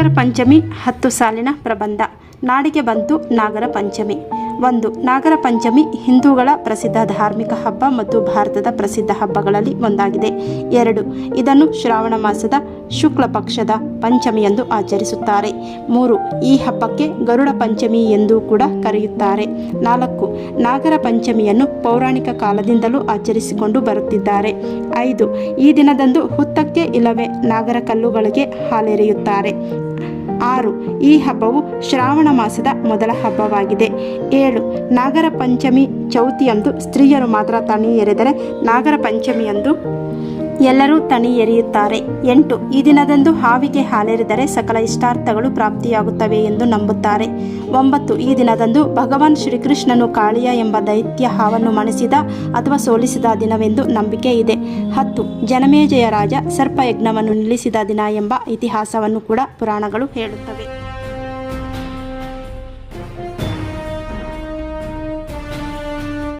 ನಾಗರ ಪಂಚಮಿ, ಹತ್ತು ಸಾಲಿನ ಪ್ರಬಂಧ. ನಾಡಿಗೆ ಬಂತು ನಾಗರ ಪಂಚಮಿ. ಒಂದು, ನಾಗರ ಪಂಚಮಿ ಹಿಂದೂಗಳ ಪ್ರಸಿದ್ಧ ಧಾರ್ಮಿಕ ಹಬ್ಬ ಮತ್ತು ಭಾರತದ ಪ್ರಸಿದ್ಧ ಹಬ್ಬಗಳಲ್ಲಿ ಒಂದಾಗಿದೆ. ಎರಡು, ಇದನ್ನು ಶ್ರಾವಣ ಮಾಸದ ಶುಕ್ಲ ಪಕ್ಷದ ಪಂಚಮಿ ಎಂದು ಆಚರಿಸುತ್ತಾರೆ. ಮೂರು, ಈ ಹಬ್ಬಕ್ಕೆ ಗರುಡ ಪಂಚಮಿ ಎಂದು ಕೂಡ ಕರೆಯುತ್ತಾರೆ. ನಾಲ್ಕು, ನಾಗರ ಪಂಚಮಿಯನ್ನು ಪೌರಾಣಿಕ ಕಾಲದಿಂದಲೂ ಆಚರಿಸಿಕೊಂಡು ಬರುತ್ತಿದ್ದಾರೆ. ಐದು, ಈ ದಿನದಂದು ಹುತ್ತಕ್ಕೆ ಇಲ್ಲವೇ ನಾಗರ ಕಲ್ಲುಗಳಿಗೆ ಹಾಲೆರೆಯುತ್ತಾರೆ. ಆರು. ಈ ಹಬ್ಬವು ಶ್ರಾವಣ ಮಾಸದ ಮೊದಲ ಹಬ್ಬವಾಗಿದೆ. ಏಳು. ನಾಗರ ಪಂಚಮಿ ಚೌತಿಯಂದು ಸ್ತ್ರೀಯರು ಮಾತ್ರ ತಣಿ ಎರೆದರೆ ನಾಗರ ಪಂಚಮಿಯಂದು ಎಲ್ಲರೂ ತಣಿ ಎರೆಯುತ್ತಾರೆ ಎಂಟು. ಈ ದಿನದಂದು ಹಾವಿಗೆ ಹಾಲೆರೆದರೆ ಸಕಲ ಇಷ್ಟಾರ್ಥಗಳು ಪ್ರಾಪ್ತಿಯಾಗುತ್ತವೆ ಎಂದು ನಂಬುತ್ತಾರೆ. ಒಂಬತ್ತು. ಈ ದಿನದಂದು ಭಗವಾನ್ ಶ್ರೀಕೃಷ್ಣನು ಕಾಳಿಯ ಎಂಬ ದೈತ್ಯ ಹಾವನ್ನು ಮಣಿಸಿದ ಅಥವಾ ಸೋಲಿಸಿದ ದಿನವೆಂದು ನಂಬಿಕೆ ಇದೆ. ಹತ್ತು. ಜನಮೇಜಯ ರಾಜ ಸರ್ಪಯಜ್ಞವನ್ನು ನಿಲ್ಲಿಸಿದ ದಿನ ಎಂಬ ಇತಿಹಾಸವನ್ನು ಕೂಡ ಪುರಾಣಗಳು ಹೇಳುತ್ತವೆ. 旅。